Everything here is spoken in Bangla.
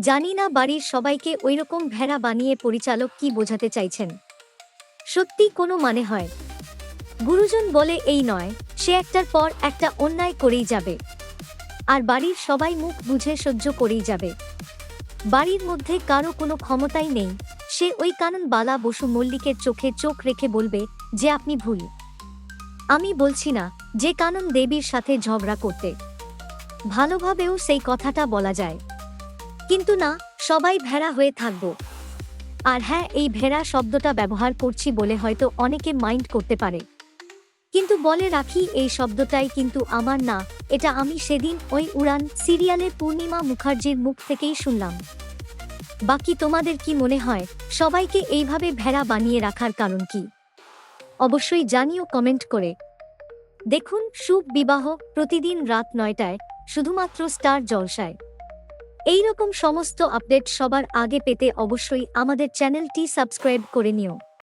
জানি না বাড়ির সবাইকে ওইরকম ভেড়া বানিয়ে পরিচালক কি বোঝাতে চাইছেন। সত্যি কোনো মানে হয়। গুরুজন বলে এই নয়, সে একটার পর একটা অন্যায় করেই যাবে। আর বাড়ির সবাই মুখ বুঝে সহ্য করেই যাবে। বাড়ির মধ্যে কারও কোনো ক্ষমতাই নেই, সে ওই কানন বালা বসু মল্লিকের চোখে চোখ রেখে বলবে, যে আপনি ভুল। আমি বলছি না, যে কানন দেবীর সাথে ঝগড়া করতে। ভালোভাবেও সেই কথাটা বলা যায়। কিন্তু না, সবাই ভেড়া হয়ে থাকব। আর হ্যাঁ এই ভেড়া শব্দটা ব্যবহার করছি বলে হয়তো অনেকে মাইন্ড করতে পারে। কিন্তু বলে রাখি, এই শব্দটাই কিন্তু আমার না, এটা আমি সেদিন ওই উড়ান সিরিয়ালে পূর্ণিমা মুখার্জির মুখ থেকেই শুনলাম। বাকি তোমাদের কি মনে হয়, সবাইকে এইভাবে ভেড়া বানিয়ে রাখার কারণ কি? অবশ্যই জানিও কমেন্ট করে। দেখুন, শুভ বিবাহ প্রতিদিন রাত নয়টায়, শুধুমাত্র স্টার জলসায়। এই রকম সমস্ত আপডেট সবার আগে পেতে অবশ্যই আমাদের চ্যানেলটি সাবস্ক্রাইব করে নিও।